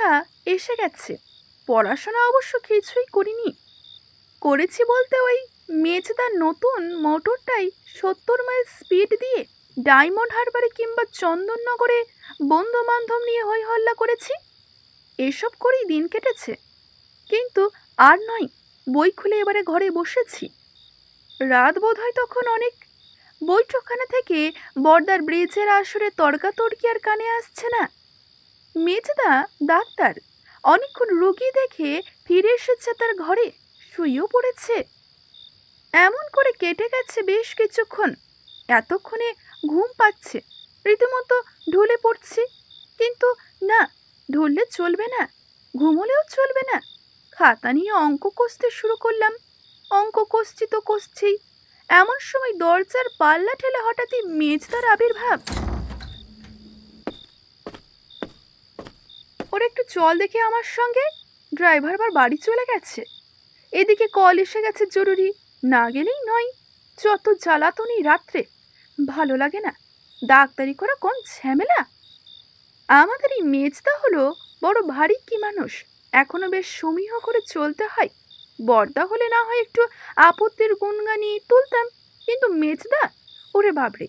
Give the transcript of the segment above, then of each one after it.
পরীক্ষা এসে গেছে। পড়াশোনা অবশ্য কিছুই করিনি। করেছি বলতে ওই মেজদার নতুন মোটরটাই সত্তর মাইল স্পিড দিয়ে ডায়মন্ড হারবারে কিংবা চন্দননগরে বন্ধু বান্ধব নিয়ে হই হল্লা করেছি। এসব করেই দিন কেটেছে। কিন্তু আর নয়, বই খুলে এবারে ঘরে বসেছি। রাত বোধ হয় তখন অনেক। বৈঠকখানা থেকে বর্দার ব্রিজের আসরে তর্কাতর্কি আর কানে আসছে না। মেজদা ডাক্তার। অনেকক্ষণ রুগী দেখে ফিরে এসেছে তার ঘরে, শুয়েও পড়েছে। এমন করে কেটে গেছে বেশ কিছুক্ষণ। এতক্ষণে ঘুম পাচ্ছে, রীতিমতো ঢুলে পড়ছি। কিন্তু না, ঢুললে চলবে না, ঘুমোলেও চলবে না। খাতা নিয়ে অঙ্ক কষতে শুরু করলাম। অঙ্ক কষছি তো কষছি এমন সময় দরজার পাল্লা ঠেলে হঠাৎই মেজদার আবির্ভাব। ওর একটু চল দেখে আমার সঙ্গে। ড্রাইভার আবার বাড়ি চলে গেছে। এদিকে কল এসে গেছে জরুরি, না গেলেই নয়। যত জ্বালাতনি রাত্রে, ভালো লাগে না। ডাক্তারি করা কোন ঝামেলা? আমাদের এই মেজদা হলো বড় ভারী কি মানুষ। এখনও বেশ সমীহ করে চলতে হয়। বর্দা হলে না হয় একটু আপত্তির গুনগানি তুলতাম, কিন্তু মেজদা, ওরে বাবরে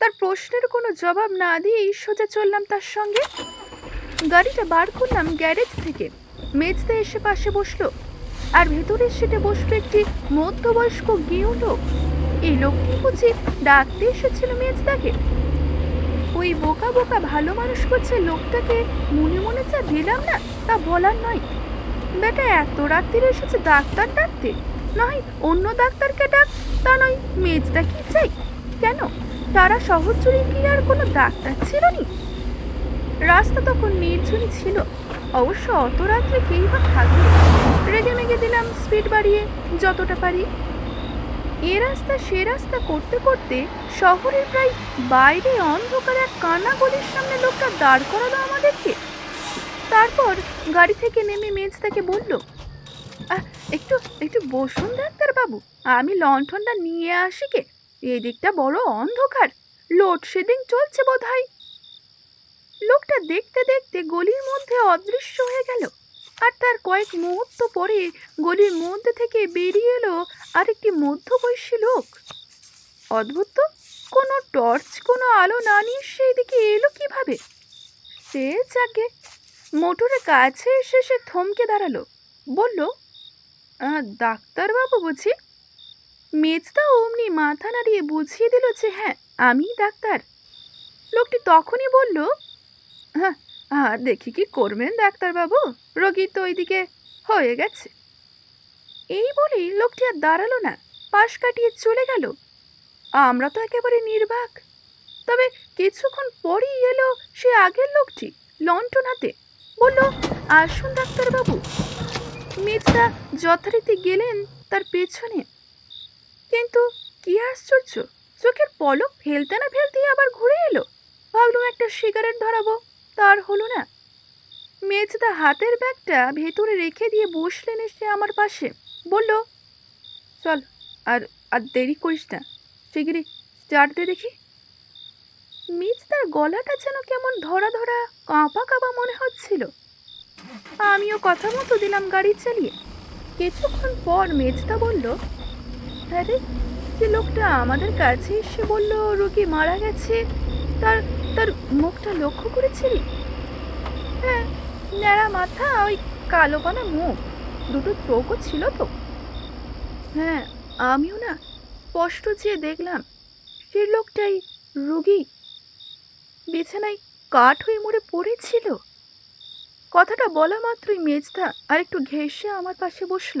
তার প্রশ্নের কোনো জবাব না দিয়েই সোজা চললাম তার সঙ্গে। গাড়িটা বার করলাম গ্যারেজ থেকে। মেজদা এসে পাশে বসল। আর ভেতরের সিটে বসল একটি মধ্যবয়স্ক গেও লোক। এই লোকটি বুঝি ডাকতে এসেছিল মেজদাকে ওই বোকা বোকা ভালো মানুষ করছে লোকটাকে মনে মনে যা দিলাম না, তা বলার নয়। বেটা, এত রাত্রিরে এসেছে ডাক্তার ডাকতে। নয়, অন্য ডাক্তারকে ডাক, তা নয় মেজদা কি চাই? কেন? তারা শহর জুড়ে কি আর কোনো ডাক্তার ছিল নি? রাস্তা তখন নির্ঝুনি ছিল। অবশ্য অত রাত্রে কেই বা থাকবে? রেগে মেগে দিলাম স্পিড বাড়িয়ে যতটা পারি। এ রাস্তা সে রাস্তা করতে করতে শহরের প্রায় বাইরে অন্ধকার এক কানা গলির সামনে লোকটা দাঁড় করালো আমাদেরকে। তারপর গাড়ি থেকে নেমে মেজ তাকে বলল "আহ, একটু একটু বসুন ডাক্তার বাবু আমি লণ্ঠনটা নিয়ে আসি কে? এদিকটা বড় অন্ধকার। লোডশেডিং চলছে বোধ হয় লোকটা দেখতে দেখতে গলির মধ্যে অদৃশ্য হয়ে গেল। আর তার কয়েক মুহূর্ত পরে গলির মধ্যে থেকে বেরিয়ে এলো আরেকটি মধ্যবয়সী লোক। অদ্ভুত তো কোনো টর্চ কোনো আলো না নিয়ে সেই দিকে এলো কীভাবে? সে যাকে মোটরের কাছে এসে সে থমকে দাঁড়াল। বলল "আহ, ডাক্তারবাবু বুঝি মেজদা অমনি মাথা নাড়িয়ে বুঝিয়ে দিল যে হ্যাঁ আমি ডাক্তার। লোকটি তখনই বলল হ্যাঁ দেখি কি করবেন ডাক্তারবাবু? রোগী তো ওইদিকে হয়ে গেছে। এই বলেই লোকটি আর দাঁড়াল না, পাশ কাটিয়ে চলে গেল। আমরা তো একেবারে নির্বাক। তবে কিছুক্ষণ পরেই এলো সে আগের লোকটি লন্ঠন হাতে। বলল, আসুন ডাক্তারবাবু। মেজদা যথারীতি গেলেন তার পেছনে। কিন্তু কি আশ্চর্য, চোখের পলক ফেলতে না ফেলতেই আবার ঘুরে এলো। ভাবলাম একটা সিগারেট ধরাবো। তার হলো না। মেজদা হাতের ব্যাগটা ভেতরে রেখে দিয়ে বসলেন এসে আমার পাশে। বলল, চল, আর আর দেরি করিস না। শিগগিরই স্টার্ট দে দেখি। মেজদার গলাটা যেন কেমন ধরা ধরা, কাঁপা কাঁপা মনে হচ্ছিল। আমিও কথা মতো দিলাম গাড়ি চালিয়ে। কিছুক্ষণ পর মেজদা বলল, আরে যে লোকটা আমাদের কাছে এসে বলল রোগী মারা গেছে। তার তার মুখটা লক্ষ্য করেছিলি? হ্যাঁ ন্যাড়া মাথা ওই কালো পানা মুখ। দুটো চোখও ছিল তো। হ্যাঁ আমিও না স্পষ্ট চেয়ে দেখলাম, সে লোকটাই রোগী। বিছানায় কাঠ হয়ে মরে পড়েছিল। কথাটা বলা মাত্রই মেজদা আর একটু ঘেঁষে আমার পাশে বসল।